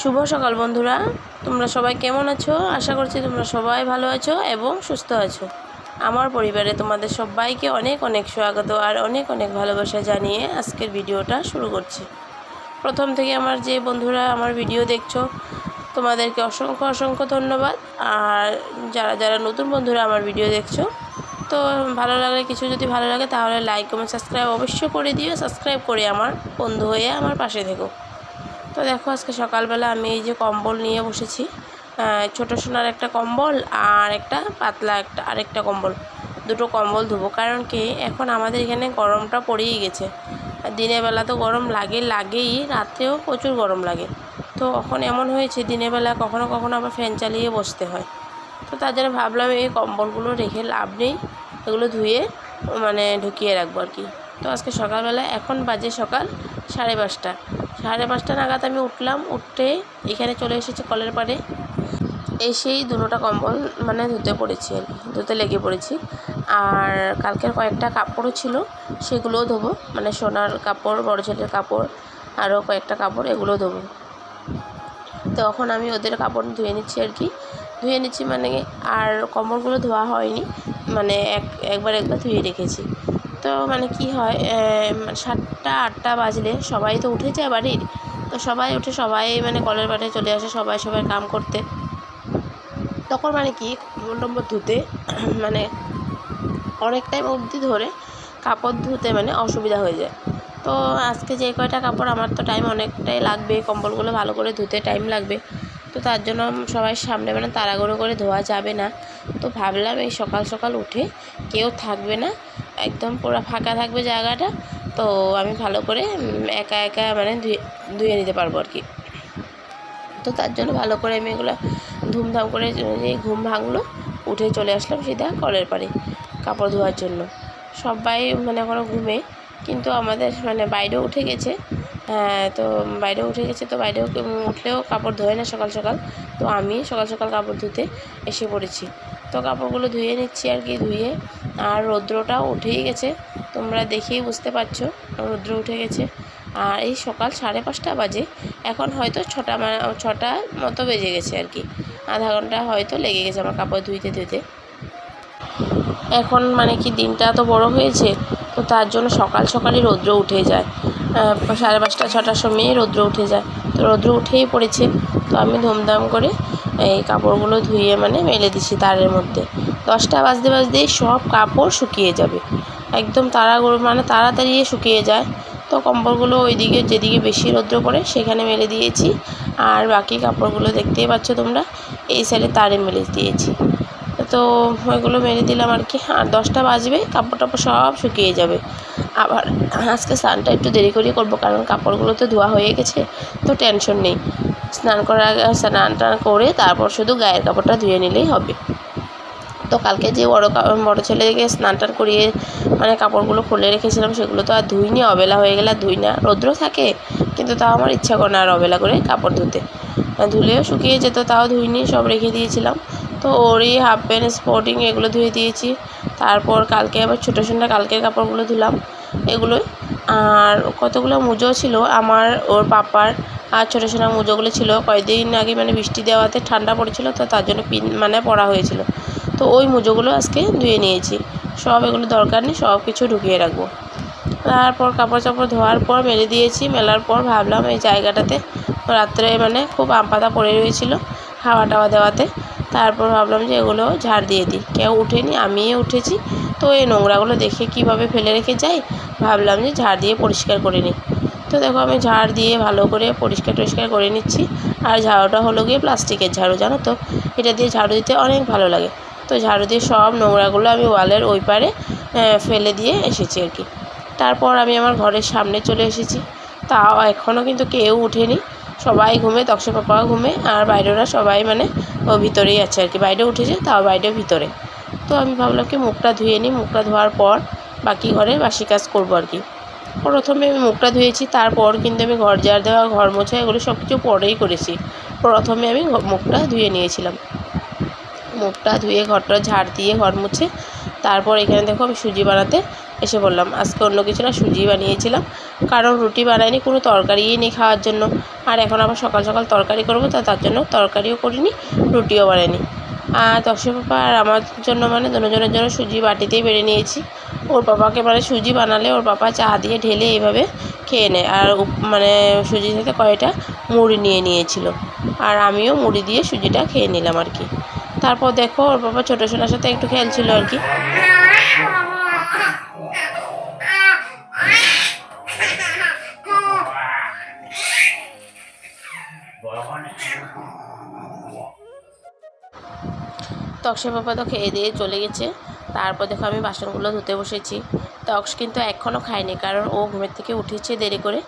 শুভ সকাল বন্ধুরা। তোমরা সবাই কেমন আছো? আশা করছি তোমরা সবাই ভালো আছো এবং সুস্থ আছো। আমার পরিবারে তোমাদের সবাইকে অনেক অনেক স্বাগত আর অনেক অনেক ভালোবাসা জানিয়ে আজকের ভিডিওটা শুরু করছি। প্রথম থেকে আমার যে বন্ধুরা আমার ভিডিও দেখছ, তোমাদেরকে অসংখ্য অসংখ্য ধন্যবাদ। আর যারা যারা নতুন বন্ধুরা আমার ভিডিও দেখছ, তো ভালো লাগলে কিছু যদি ভালো লাগে তাহলে লাইক কমেন্ট সাবস্ক্রাইব অবশ্যই করে দিও। সাবস্ক্রাইব করে আমার বন্ধু হয়ে আমার পাশে থেকো। তো দেখো আজকে সকালবেলা আমি এই যে কম্বল নিয়ে বসেছি ছোটো সোনার একটা কম্বল আর একটা পাতলা একটা, আরেকটা কম্বল। দুটো কম্বল ধুবো। কারণ কি? এখন আমাদের এখানে গরমটা পড়েই গেছে। দিনের বেলা তো গরম লাগে, লাগেই। রাত্রেও প্রচুর গরম লাগে। তো এখন এমন হয়েছে, দিনের বেলা কখনো কখনো আবার ফ্যান চালিয়ে বসতে হয়। তো তার জন্য ভাবলাম এই কম্বলগুলো রেখে লাভ নেই। এগুলো ধুয়ে মানে ঢুকিয়ে রাখব আর কি। তো আজকে সকালবেলা, এখন বাজে সকাল সাড়ে পাঁচটা। সাড়ে পাঁচটা নাগাদ আমি উঠলাম উঠতে এখানে চলে এসেছি কলের পাড়ে। এসেই দুটোটা কম্বল মানে ধুতে পড়েছি আর কি, ধুতে লেগে পড়েছি। আর কালকের কয়েকটা কাপড়ও ছিল, সেগুলোও ধোবো মানে সোনার কাপড়, বড় ছেলের কাপড়, আরও কয়েকটা কাপড় এগুলোও ধোবো। তখন আমি ওদের কাপড় ধুয়ে নিচ্ছি আর কি। ধুয়ে নিচ্ছি মানে আর কম্বলগুলো ধোয়া হয়নি মানে এক, একবার একবার ধুয়ে রেখেছি। তো মানে কি হয় সাতটা, আটটা বাজলে সবাই তো উঠে যায় বাড়ির। তো সবাই উঠে সবাই মানে কলের পাড়ে চলে আসে সবাই সবাই কাম করতে। তখন মানে কি টম্বল ধুতে মানে অনেক টাইম অবধি ধরে কাপড় ধুতে মানে অসুবিধা হয়ে যায়। তো আজকে যে কয়টা কাপড়, আমার তো টাইম অনেকটাই লাগবে। কম্বলগুলো ভালো করে ধুতে টাইম লাগবে। তো তার জন্য সবাই সামনে মানে তাড়াহুড়ো করে ধোয়া যাবে না। তো ভাবলাম এই সকাল সকাল উঠে কেউ থাকবে না। একদম পুরো ফাঁকা থাকবে জায়গাটা, তো আমি ভালো করে একা একা মানে ধুয়ে ধুয়ে নিতে পারব আর কি। তো তার জন্য ভালো করে আমি এগুলো ধুমধাম করে ঘুম ভাঙলো, উঠে চলে আসলাম সিধা কলের পাড়ে কাপড় ধোয়ার জন্য। সবাই মানে এখনও ঘুমে, কিন্তু আমাদের মানে বাইরেও উঠে গেছে হ্যাঁ তো বাইরেও উঠে গেছে, তো বাইরেও উঠলেও কাপড় ধোয় না সকাল সকাল, তো আমি সকাল সকাল কাপড় ধুতে এসে পড়েছি। তো কাপড়গুলো ধুয়ে নিচ্ছি আর কি, ধুয়ে। আর রৌদ্রটাও উঠেই গেছে, তোমরা দেখেই বুঝতে পারছ, রৌদ্র উঠে গেছে। আর এই সকাল সাড়ে পাঁচটা বাজে, এখন হয়তো ছটা ছটা মতো বেজে গেছে আর কি। আধা ঘণ্টা হয়তো লেগে গেছে আমার কাপড় ধুইতে ধুইতে। এখন মানে কি দিনটা তো বড় হয়েছে, তো তার জন্য সকাল সকালই রৌদ্র উঠে যায়। সাড়ে পাঁচটা, ছটার সময় রৌদ্র উঠে যায়। তো রৌদ্র উঠেই পড়েছে। তো আমি ধুমধাম করে এই কাপড়গুলো ধুয়ে মানে মেলে দিছি তারের মধ্যে। দশটা বাজতে বাজতেই সব কাপড় শুকিয়ে যাবে। একদম তাড়াগুলো মানে তাড়াতাড়ি শুকিয়ে যায়। তো কম্বলগুলো ওইদিকে, যেদিকে বেশি রৌদ্র পড়ে সেখানে মেলে দিয়েছি। আর বাকি কাপড়গুলো দেখতেই পাচ্ছ তোমরা, এই সাইডে তারে মেলে দিয়েছি। তো ওইগুলো মেরে দিলাম আর কি। আর দশটা বাজবে, কাপড় টাপড় সব শুকিয়ে যাবে। আবার আজকে স্নানটা একটু দেরি করে করব, কারণ কাপড়গুলো তো ধোয়া হয়ে গেছে, তো টেনশন নেই। স্নান করার আগে স্নান টান করে তারপর শুধু গায়ের কাপড়টা ধুয়ে নিলেই হবে। তো কালকে যে বড়ো বড়ো ছেলেকে স্নান টান করিয়ে মানে কাপড়গুলো খুলে রেখেছিলাম, সেগুলো তো আর ধুইনি, অবেলা হয়ে গেলে ধুই না। রৌদ্র থাকে, কিন্তু তাও আমার ইচ্ছা করে না আর অবেলা করে কাপড় ধুতে। ধুলেও শুকিয়ে যেত, তাও ধুইনি, সব রেখে দিয়েছিলাম। তো ওরই হাফ প্যান্ট স্পোর্টিং এগুলো ধুয়ে দিয়েছি। তারপর কালকে আবার ছোটো সোনা কালকের কাপড়গুলো ধুলাম। এগুলোই আর কতগুলো মুজো ছিল, আমার, ওর পাপার আর ছোটো সোনা মুজোগুলো ছিল। কয়েকদিন আগে মানে বৃষ্টি দেওয়াতে ঠান্ডা পড়েছিল, তো তার জন্য পিন মানে পড়া হয়েছিল। তো ওই মুজোগুলো আজকে ধুয়ে নিয়েছি। সব এগুলো দরকার নেই, সব কিছু ঢুকিয়ে রাখব। তারপর কাপড় চাপড় ধোয়ার পর মেলে দিয়েছি। মেলার পর ভাবলাম এই জায়গাটাতে রাত্রে মানে খুব আম পাতা পড়ে রয়েছিল, হাওয়া টাওয়া দেওয়াতে। তারপর ভাবলাম যে এগুলো ঝাড় দিয়ে দিই। কেউ উঠেনি, আমিই উঠেছি। তো এই নোংরাগুলো দেখে কীভাবে ফেলে রেখে যাই, ভাবলাম যে ঝাড় দিয়ে পরিষ্কার করে নিই। তো দেখো আমি ঝাড় দিয়ে ভালো করে পরিষ্কার টরিষ্কার করে নিচ্ছি। আর ঝাড়ুটা হলো গিয়ে প্লাস্টিকের ঝাড়ু, জানো তো? এটা দিয়ে ঝাড়ু দিতে অনেক ভালো লাগে। তো ঝাড়ু দিয়ে সব নোংরাগুলো আমি ওয়ালের ওই পারে ফেলে দিয়ে এসেছি আর কি। তারপর আমি আমার ঘরের সামনে চলে এসেছি। তাও এখনও কিন্তু কেউ উঠেনি। সবাই ঘুমে তক্ষ পাপাও ঘুমে, আর বাইরেরা সবাই মানে ও ভিতরেই আছে আর কি। বাইরে উঠেছে, তাও বাইরে ভিতরে। তো আমি ভাবলাম কি মুখটা ধুয়ে নিই, মুখটা ধোয়ার পর বাকি ঘরে বাসি কাজ করব আর কি। প্রথমে আমি মুখটা ধুয়েছি, তারপর কিন্তু আমি ঘর ঝাড় দেওয়া, ঘর মোছা এগুলো সব কিছু পরেই করেছি। প্রথমে আমি মুখটা ধুয়ে নিয়েছিলাম। মুখটা ধুয়ে ঘরটা ঝাড় দিয়ে ঘর মুছে তারপর এখানে দেখো আমি সুজি বানাতে এসে বললাম আজকে অন্য কিছু না, সুজি বানিয়েছিলাম। কারণ রুটি বানাইনি, কোনো তরকারিই নেই খাওয়ার জন্য। আর এখন আবার সকাল সকাল তরকারি করব, তা তার জন্য তরকারিও করিনি, রুটিও বানাইনি। আর তসে পাপা আর আমার জন্য মানে দুজনের জন্য সুজি বাটিতেই বেড়ে নিয়েছি। ওর পাপাকে মানে সুজি বানালে ওর পাপা চা দিয়ে ঢেলে এইভাবে খেয়ে নেয়। আর মানে সুজির সাথে কয়টা মুড়ি নিয়ে নিয়েছিল। আর আমিও মুড়ি দিয়ে সুজিটা খেয়ে নিলাম আর কি। তারপর দেখো, ওর বাবা ছোটো সোনার সাথে একটু খেলছিল আর কি। তক্সে বাবা তো খেয়ে দিয়ে চলে গেছে। তারপর দেখো, আমি বাসনগুলো ধুতে বসেছি। তক্স কিন্তু এখনও খায়নি, কারণ ও ঘুমের থেকে উঠেছে দেরি করে।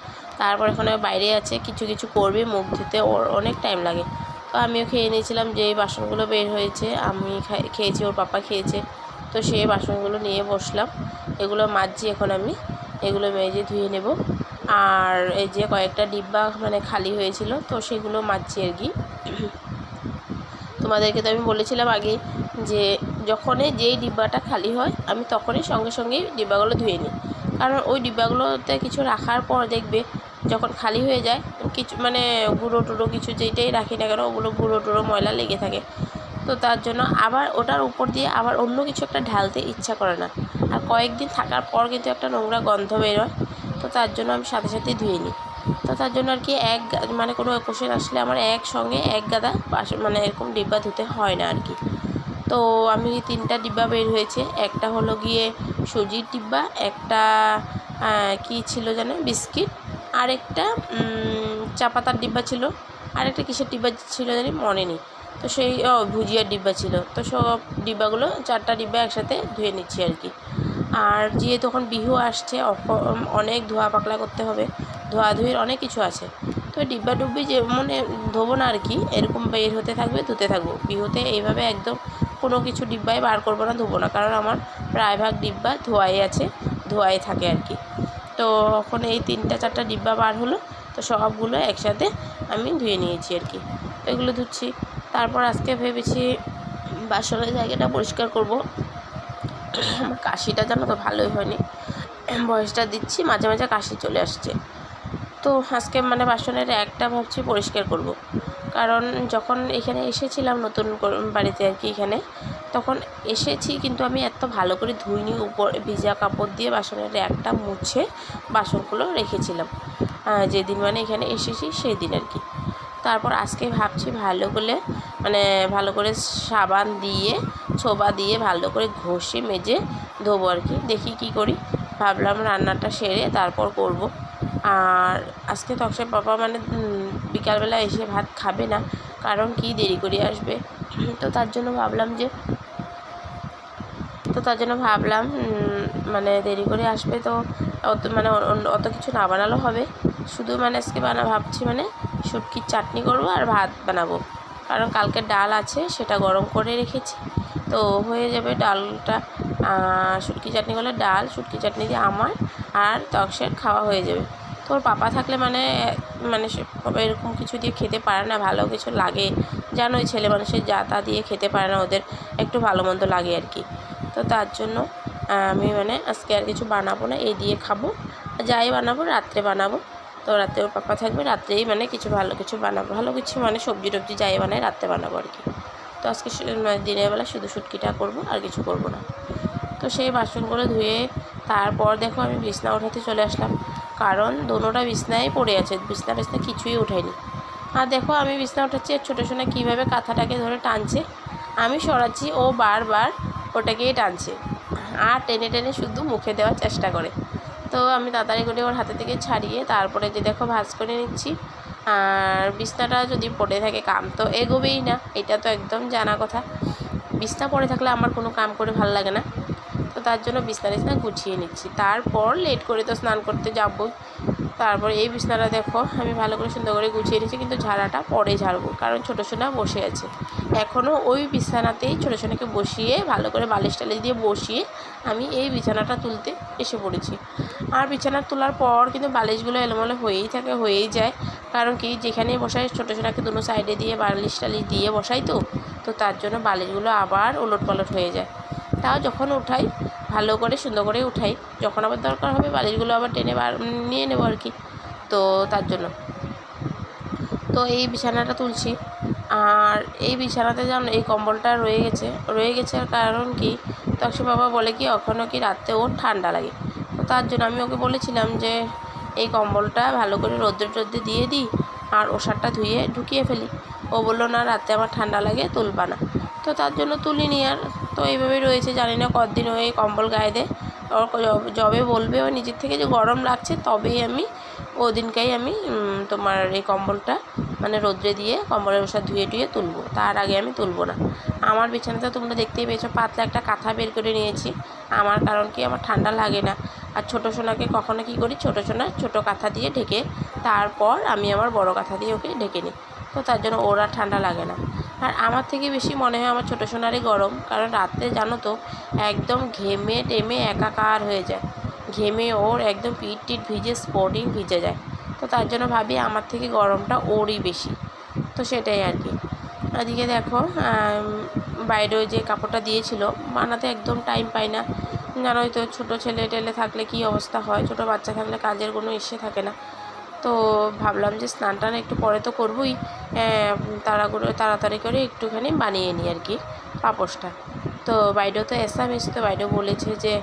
তারপর এখন বাইরে আছে, কিছু কিছু করবে, মুখ ধুতে ওর অনেক টাইম লাগে। তো আমিও খেয়ে নিয়েছিলাম যে এই বাসনগুলো বের হয়েছে, আমি খেয়েছি, ওর পাপা খেয়েছে। তো সেই বাসনগুলো নিয়ে বসলাম, এগুলো মাজছি এখন আমি, এগুলো মেজে ধুয়ে নেব। আর এই যে কয়েকটা ডিব্বা মানে খালি হয়েছিল, তো সেগুলো মাজছি আর কি। তোমাদেরকে তো আমি বলেছিলাম আগে যে যখনই যেই ডিব্বাটা খালি হয়, আমি তখনই সঙ্গে সঙ্গেই ডিব্বাগুলো ধুয়ে নিই। কারণ ওই ডিব্বাগুলোতে কিছু রাখার পর দেখবে যখন খালি হয়ে যায় কিছু মানে গুঁড়ো টুড়ো কিছু যেটাই রাখি না কেন ওগুলো গুঁড়ো টুড়ো ময়লা লেগে থাকে। তো তার জন্য আবার ওটার উপর দিয়ে আবার অন্য কিছু একটা ঢালতে ইচ্ছা করে না। আর কয়েকদিন থাকার পর কিন্তু একটা নোংরা গন্ধ বেরোয় তো তার জন্য আমি সাথে সাথেই ধুয়ে নিই। তো তার জন্য আর কি এক মানে কোনো কোশ্চেন আসলে আমার একসঙ্গে এক গাদা মানে এরকম ডিব্বা ধুতে হয় না আর কি। তো আমি তিনটা ডিব্বা বের হয়েছে একটা হলো গিয়ে সুজির ডিব্বা একটা কি ছিল জানো বিস্কিট আর একটা উম, চা পাতার ডিব্বা ছিল আর একটা কিসের ডিব্বা ছিল জানি মনে নেই তো সেই ভুজিয়ার ডিব্বা ছিল। তো সব ডিব্বাগুলো, চারটা ডিব্বা একসাথে ধুয়ে নিচ্ছি আর কি। আর যেহেতু এখন বিহু আসছে অনেক ধোয়া পাকলা করতে হবে। ধোয়াধুয়ির অনেক কিছু আছে। তো ডিব্বা ডুব্বি যে মানে ধোবো না আর কি, এরকম বের হতে থাকবে, ধুতে থাকব। বিহুতে এইভাবে একদম কোনো কিছু ডিব্বাই বার করব না, ধোবো না। কারণ আমার প্রায়ভাগ ডিব্বা ধোয়াই আছে, ধোয়াই থাকে আর কি। তো এখন এই তিনটা, চারটা ডিব্বা বার হলো। তো সবগুলো একসাথে আমি ধুয়ে নিয়েছি আর কি। তো এগুলো ধুচ্ছি। তারপর আজকে ভেবেছি বাসনের জায়গাটা পরিষ্কার করব। কাশিটা জানো তো ভালোই হয়নি। বয়সটা দিচ্ছি, মাঝে মাঝে কাশি চলে আসছে। তো আজকে মানে বাসনের একটা ভাবছি পরিষ্কার করব। কারণ যখন এখানে এসেছিলাম নতুন বাড়িতে আর কি এখানে তখন এসেছি, কিন্তু আমি এত ভালো করে ধুইনি, উপর ভিজা কাপড় দিয়ে বাসনের একটা মুছে বাসনগুলো রেখেছিলাম। যেদিন মানে এখানে এসেছি সেই দিন আর কি। তারপর আজকে ভাবছি ভালো করে মানে ভালো করে সাবান দিয়ে, ছোবা দিয়ে ভালো করে ঘষে মেজে ধোবো আর কি। দেখি কি করি। ভাবলাম রান্নাটা সেরে তারপর করব। আর আজকে তক্সের বাবা মানে বিকালবেলা এসে ভাত খাবে না, কারণ কি দেরি করে আসবে। তো তার জন্য ভাবলাম যে তো তার জন্য ভাবলাম মানে দেরি করে আসবে তো অত মানে অত কিছু না বানালেও হবে। শুধু মানে আজকে বানা, ভাবছি মানে শুটকির চাটনি করব আর ভাত বানাবো। কারণ কালকে ডাল আছে, সেটা গরম করে রেখেছি। তো হয়ে যাবে ডালটা শুটকি চাটনি করলে ডাল, শুটকি চাটনি দিয়ে আমার আর তক্সের খাওয়া হয়ে যাবে। তো ওর পাপা থাকলে মানে মানে এরকম কিছু দিয়ে খেতে পারে না, ভালো কিছু লাগে। জানোই ছেলে মানুষের যা তা দিয়ে খেতে পারে না, ওদের একটু ভালো মন্দ লাগে আর কি। তো তার জন্য আমি মানে আজকে আর কিছু বানাবো না, এই দিয়ে খাব। যাই বানাবো, রাত্রে বানাবো। তো রাত্রে ওর পাপা থাকবে, রাত্রেই মানে কিছু ভালো কিছু বানাবো। ভালো কিছু মানে সবজি টবজি যাই বানাই, রাত্রে বানাবো আর কি। তো আজকে মানে দিনের বেলা শুধু শুটকিটা করব, আর কিছু করব না। তো সেই বাসনগুলো ধুয়ে তারপর দেখো আমি বিছনা উঠাতে চলে আসলাম। কারণ দোনোটা বিছনায় পড়ে আছে, বিছনা বিছনা কিছুই উঠাইনি আর দেখো আমি বিছনা উঠাচ্ছি, আর ছোটো সোনা কীভাবে কাঁথাটাকে ধরে টানছে। আমি সরাচ্ছি ও বারবার ওটাকেই টানছে। আর টেনে টেনে শুধু মুখে দেওয়ার চেষ্টা করে। তো আমি তাড়াতাড়ি করে ওর হাতে থেকে ছাড়িয়ে তারপরে যে দেখো ভাজ করে নিচ্ছি। আর বিছনাটা যদি পড়ে থাকে কাম তো এগোবেই না, এটা তো একদম জানা কথা। বিছনা পড়ে থাকলে আমার কোনো কাম করে ভালো লাগে না। তো তার জন্য বিছনা টিছনা গুছিয়ে নিচ্ছি। তারপর লেট করে তো স্নান করতে যাবই। তারপর এই বিছানাটা দেখো, আমি ভালো করে সুন্দর করে গুছিয়ে নিচ্ছি কিন্তু ঝাড়াটা পরে ঝাড়বো, কারণ ছোটো সোনা বসে আছে। এখনও ওই বিছানাতেই ছোটো সোনাকে বসিয়ে, ভালো করে বালিশ টালিশ দিয়ে বসিয়ে আমি এই বিছানাটা তুলতে এসে পড়েছি। আর বিছানা তোলার পর কিন্তু বালিশগুলো এলোমেলো হয়েই থাকে, হয়েই যায়। কারণ কি, যেখানেই বসাই ছোটো সোনাকে দুটো সাইডে দিয়ে বালিশ টালিশ দিয়ে বসাই তো তো তার জন্য বালিশগুলো আবার ওলট পালট হয়ে যায়। তাও যখন উঠাই, ভালো করে, সুন্দর করে উঠাই। যখন আবার দরকার হবে, বালিশগুলো আবার টেনে বার নিয়ে নেব আর কি। তো, তার জন্য। তো এই বিছানাটা তুলছি। আর এই বিছানাতে যেন এই কম্বলটা রয়ে গেছে রয়ে গেছে কারণ কি তো অক্ষয় বাবা বলে কি ওখানে কি রাত্রে ওর ঠান্ডা লাগে। তো তার জন্য আমি ওকে বলেছিলাম যে, এই কম্বলটা ভালো করে রোদ্রে টোদ্রে দিয়ে দিই আর ওষারটা ধুয়ে ঢুকিয়ে ফেলি। ও বলল, না, রাতে আমার ঠান্ডা লাগে, তুলবা না। তো তার জন্য তুলিনি আর তো এইভাবেই রয়েছে, জানি না কতদিন ও এই কম্বল গায়ে দেয় ওর যবে- বলবে ও নিজের থেকে যে গরম লাগছে, তবেই আমি ওদিনকেই আমি তোমার এই কম্বলটা মানে রোদ্রে দিয়ে কম্বলের ওষা ধুয়ে টুয়ে তুলবো। তার আগে আমি তুলবো না। আমার বিছানাতে তোমরা দেখতেই পেয়েছ, পাতলা একটা কাঁথা বের করে নিয়েছি। আমার কারণ কি? আমার ঠান্ডা লাগে না। আর ছোটো সোনাকে কখনো কী করি? ছোটো সোনা ছোটো কাঁথা দিয়ে ঢেকে তারপর আমি আমার বড় কাঁথা দিয়ে ওকে ঢেকে নিই। তো তার জন্য ওরা ঠান্ডা লাগে না। আর আমার থেকে বেশি মনে হয় আমার ছোটো সোনারই গরম। কারণ রাত্রে জানো তো, একদম ঘেমে টেমে একাকার হয়ে যায়। ঘেমে ওর একদম পিঠ টিট ভিজে স্পটিং ভিজে যায়। তো তার জন্য ভাবি আমার থেকে গরমটা ওরই বেশি। তো সেটাই আর কি। এদিকে দেখো বাইরে যে কাপড়টা দিয়েছিল, বানাতে একদম টাইম পাই না। জানোই তো, ছোটো ছেলে টেলে থাকলে কী অবস্থা হয়? ছোটো বাচ্চা থাকলে কাজের কোনো ইসে থাকে না। তো ভাবলাম যে স্নান টান একটু পরে তো করবই তাড়াগুলো তাড়াতাড়ি করে একটুখানি বানিয়ে নিই আর কি পাপোশটা। তো বাইরেও তো এসাম এসে বাইরেও বলেছে যে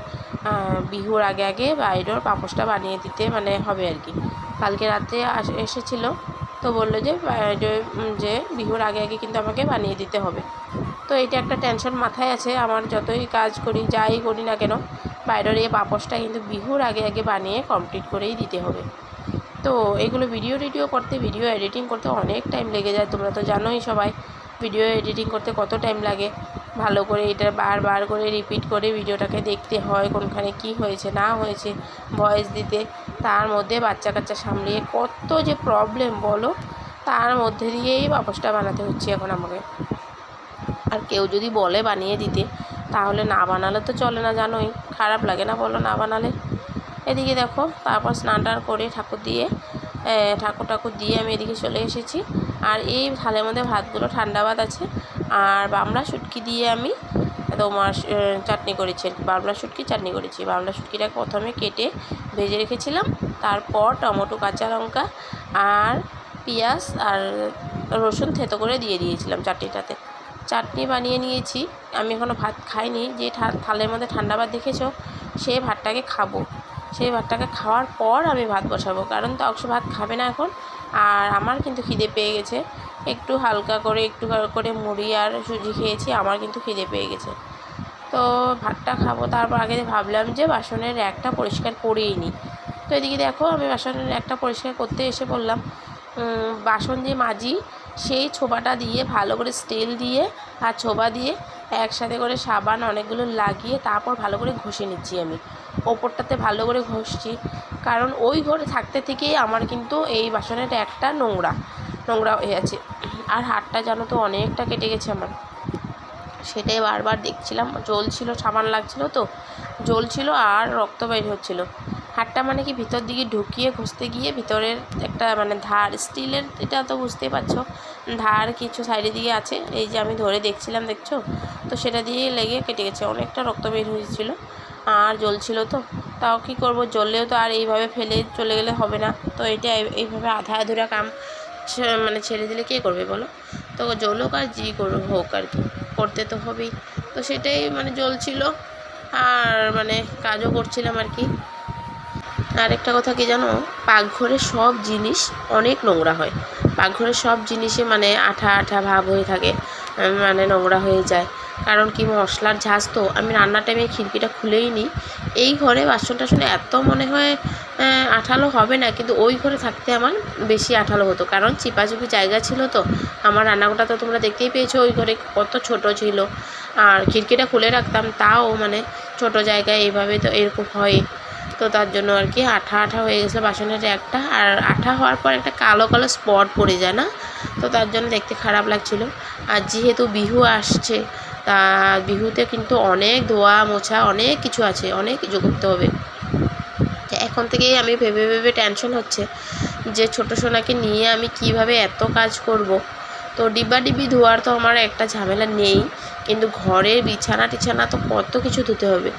বিহুর আগে আগে বাইরের পাপোশটা বানিয়ে দিতে মানে হবে আর কি। কালকে রাত্রে এসেছিল, তো বলল যে যে বিহুর আগে আগে কিন্তু আমাকে বানিয়ে দিতে হবে। তো এটা একটা টেনশন মাথায় আছে, আমার যতই কাজ করি, যাই করি না কেন বাইরের এই পাপোশটা কিন্তু বিহুর আগে আগে বানিয়ে কমপ্লিট করেই দিতে হবে। তো এগুলো ভিডিও টিডিও করতে ভিডিও এডিটিং করতে অনেক টাইম লেগে যায়, তোমরা তো জানোই সবাই। ভিডিও এডিটিং করতে কত টাইম লাগে। ভালো করে এটা বারবার করে রিপিট করে ভিডিওটাকে দেখতে হয়, কোনখানে কি হয়েছে, না হয়েছে ভয়েস দিতে। তার মধ্যে বাচ্চা কাচ্চা সামলিয়ে কত যে প্রবলেম বলো, তার মধ্যে দিয়েই বাপসটা বানাতে হচ্ছে এখন আমাকে। আর কেউ যদি বলে বানিয়ে দিতে, তাহলে না বানালে তো চলে না, জানোই। খারাপ লাগে না বলো না বানালে? এদিকে দেখো, তারপর স্নান টান করে ঠাকুর দিয়ে ঠাকুর ঠাকুর দিয়ে আমি এদিকে চলে এসেছি। আর এই থালের মধ্যে ভাতগুলো ঠান্ডা ভাত আছে। আর বামলা শুটকি দিয়ে আমি তোমার চাটনি করেছি। বামলা শুটকি চাটনি করেছি। বামলা শুটকিটাকে প্রথমে কেটে ভেজে রেখেছিলাম। তারপর টমেটো, কাঁচা লঙ্কা আর পেঁয়াজ আর রসুন থেতো করে দিয়ে দিয়েছিলাম চাটনিটাতে। চাটনি বানিয়ে নিয়েছি। আমি এখনও ভাত খাইনি। যে থালের মধ্যে ঠান্ডা ভাত দেখেছ সেই ভাতটাকে খাব। সেই ভাতটাকে খাওয়ার পর আমি ভাত বসাবো। কারণ তো অক্ষ ভাত খাবে না এখন। আর আমার কিন্তু খিদে পেয়ে গেছে। একটু হালকা করে, একটু করে মুড়ি আর সুজি খেয়েছি, আমার কিন্তু খিদে পেয়ে গেছে। তো ভাতটা খাব। তারপর আগে ভাবলাম যে বাসনের র্যাকটা পরিষ্কার করেই নিই। তো এদিকে দেখো, আমি বাসনের র্যাকটা পরিষ্কার করতে এসে বললাম বাসন যে মাজি, সেই ছোবাটা দিয়ে ভালো করে স্টিল দিয়ে আর ছোবা দিয়ে একসাথে করে সাবান অনেকগুলো লাগিয়ে তারপর ভালো করে ঘষে নিচ্ছি আমি। ওপরটাতে ভালো করে ঘষছি। কারণ ওই ঘরে থাকতে থেকেই আমার কিন্তু এই বাসনের একটা নোংরা নোংরা হয়ে আছে। আর হাতটা জানো তো অনেকটা কেটে গেছে আমার। সেটাই বারবার দেখছিলাম জ্বলছিল সাবান লাগছিল তো জ্বলছিল আর রক্ত বের হচ্ছিল। হাতটা মানে কি ভিতর দিকে ঢুকিয়ে ঘষতে গিয়ে ভিতরের একটা মানে ধার, স্টিলের, এটা তো বুঝতেই পারছ ধার কিছু সাইডের দিকে আছে। এই যে আমি ধরে দেখছিলাম, দেখছ? তো সেটা দিয়ে লেগে কেটে গেছে। অনেকটা রক্ত বের হয়েছিল আর জ্বলছিল তো। তাও কী করব? জ্বললেও তো আর এইভাবে ফেলে চলে গেলে হবে না। তো এটা এই- এইভাবে আধা আধুরা কাম মানে ছেড়ে দিলে কে করবে বলো? তো জ্বলুক আর জি করুক, হোক আর কি। করতে তো হবেই। তো সেটাই মানে জ্বলছিল আর মানে কাজও করছিলাম আর কি। আরেকটা কথা কি জানো? পাকঘরে সব জিনিস অনেক নোংরা হয়। পাকঘরের সব জিনিসে মানে আঠা আঠা ভাব হয়ে থাকে মানে নোংরা হয়ে যায়। কারণ কি, মশলার ঝাঁজ তো, আমি রান্নার টাইমে খিড়কিটা খুলেই নিই এই ঘরে বাসন টাসনে এত মনে হয় আঠালো হবে না, কিন্তু ওই ঘরে থাকতে আমার বেশি আঠালো হতো। কারণ চিপাচুপি জায়গা ছিল তো, আমার রান্নাঘরটা তো তোমরা দেখতেই পেয়েছ, ওই ঘরে কত ছোট ছিল। আর খিড়কিটা খুলে রাখতাম, তাও মানে ছোট জায়গায় এইভাবে তো এরকম হয়। তো তার জন্য আর কি আঠা আঠা হয়ে গেছিল বাসনের একটা। আর আঠা হওয়ার পর একটা কালো কালো স্পট পড়ে যায় না? তো তার জন্য দেখতে খারাপ লাগছিল। আর যেহেতু বিহু আসছে, তা বিহুতে কিন্তু অনেক ধোয়া মোছা, অনেক কিছু আছে, অনেক কিছু করতে হবে। এখন থেকেই আমি ভেবে ভেবে টেনশন হচ্ছে যে ছোটো সোনাকে নিয়ে আমি কীভাবে এত কাজ করব? তো ডিব্বা ডিব্বি ধোয়ার তো আমার একটা ঝামেলা নেই। কিন্তু ঘরের বিছানা টিছানা তো কত কিছু ধুতে হবে।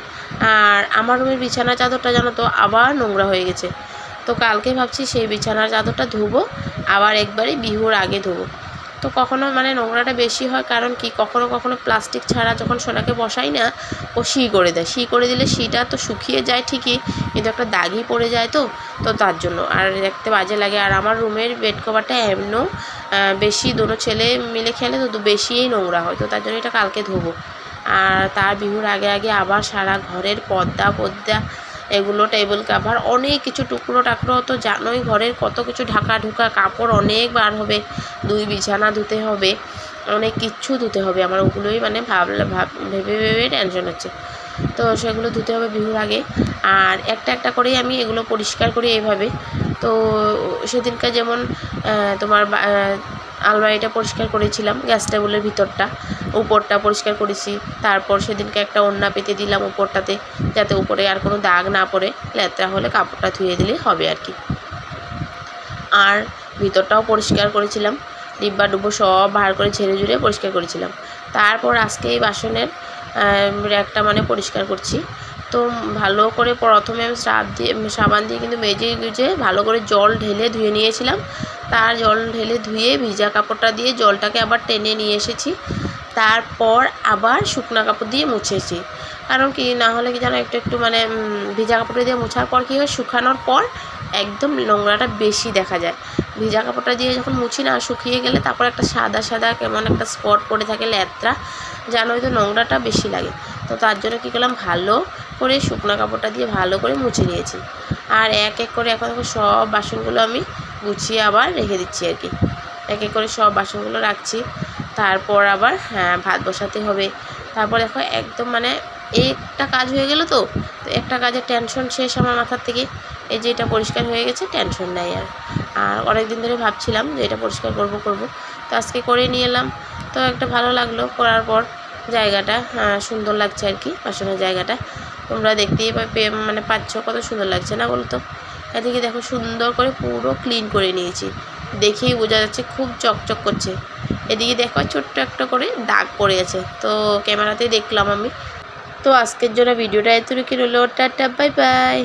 আর আমার রুমের বিছানা চাদরটা জানো তো আবার নোংরা হয়ে গেছে। তো কালকে ভাবছি সেই বিছানার চাদরটা ধুবো, আবার একবারে বিহুর আগে ধুবো। তো কখনো মানে নোংরাটা বেশি হয়, কারণ কি? কখনো কখনো প্লাস্টিক ছাড়া যখন সোনাকে বসাই না, ও শি করে দেয়। শি করে দিলে শিটা তো শুকিয়ে যায় ঠিকই, কিন্তু একটা দাগই পড়ে যায় তো তো তার জন্য। আর দেখতে বাজে লাগে। আর আমার রুমের বেড কভারটা এমনও বেশি দুটো ছেলে মিলে খেলে তো বেশিই নোংরা হয়, তো তার জন্য এটা কালকে ধোবো। আর তার বিহুর আগে আগে আবার সারা ঘরের পর্দা পর্দা এগুলো টেবিল কাভার অনেক কিছু টুকরো টাকরো তো জানোই ঘরের কত কিছু ঢাকা ঢুকা, কাপড় অনেক বার হবে, দুই বিছানা ধুতে হবে, অনেক কিচ্ছু ধুতে হবে, আমার ওগুলোই মানে ভাবলে ভাব, ভেবে ভেবে টেনশন হচ্ছে। তো সেগুলো ধুতে হবে বিহুর আগে, আর একটা একটা করেই আমি এগুলো পরিষ্কার করি এইভাবে। তো সেদিনকে যেমন তোমার আলমারিটা পরিষ্কার করেছিলাম, গ্যাস টেবিলের ভিতরটা, উপরটা পরিষ্কার করেছি, তারপর সেদিনকে একটা ওড়না পেতে দিলাম উপরটাতে, যাতে উপরে আর কোনো দাগ না পড়ে লেত্রা হলে কাপড়টা ধুয়ে দিলেই হবে আর কি। আর ভিতরটাও পরিষ্কার করেছিলাম, ডিব্বা ডুব্বো সব বার করে ঝেড়ে ঝুড়ে পরিষ্কার করেছিলাম। তারপর আজকে এই বাসনের র্যাকটা মানে পরিষ্কার করছি। তো ভালো করে প্রথমে আমি সাব দিয়ে, সাবান দিয়ে কিন্তু মেজে গুজে ভালো করে জল ঢেলে ধুয়ে নিয়েছিলাম তার জল ঢেলে ধুয়ে ভিজা কাপড়টা দিয়ে জলটাকে আবার টেনে নিয়ে এসেছি। তারপর আবার শুকনা কাপড় দিয়ে মুছেছি। কারণ কি, না হলে কি যেন একটু একটু মানে ভিজা কাপড়টা দিয়ে মোছার পর কী হয়, শুকানোর পর একদম নোংরাটা বেশি দেখা যায়। ভিজা কাপড়টা দিয়ে যখন মুছি না, শুকিয়ে গেলে তারপর একটা সাদা সাদা কেমন একটা স্পট পড়ে থাকে ল্যাত্রা জানোই তো নোংরাটা বেশি লাগে। তো তার জন্য কী করলাম, ভালো করে শুকনো কাপড়টা দিয়ে ভালো করে মুছে নিয়েছি। আর এক এক করে এখন সব বাসনগুলো আমি গুছিয়ে আবার রেখে দিচ্ছি আর কি। এক এক করে সব বাসনগুলো রাখছি। তারপর আবার হ্যাঁ ভাত বসাতে হবে। তারপর দেখো একদম মানে একটা কাজ হয়ে গেল তো একটা কাজের টেনশন শেষ আমার মাথার থেকে। এই যে এটা পরিষ্কার হয়ে গেছে টেনশন নাই আর। আর অনেক দিন ধরে ভাবছিলাম যে এটা পরিষ্কার করব করব। তো আজকে করে নিয়ে এলাম। তো একটা ভালো লাগল করার পর জায়গাটা সুন্দর লাগছে আর কি, বাসনের জায়গাটা। তোমরা দেখতেই মানে পাচ্ছ কত সুন্দর লাগছে না বলো তো এদিকে দেখো সুন্দর করে পুরো ক্লিন করে নিয়েছি। দেখেই বোঝা যাচ্ছে খুব চকচক করছে। এদিকে দেখো ছোট্ট একটা করে দাগ পড়ে আছে। তো ক্যামেরাতেই দেখলাম আমি। তো আজকের জন্য ভিডিওটা এত এতটুকু রইল। Tata bye bye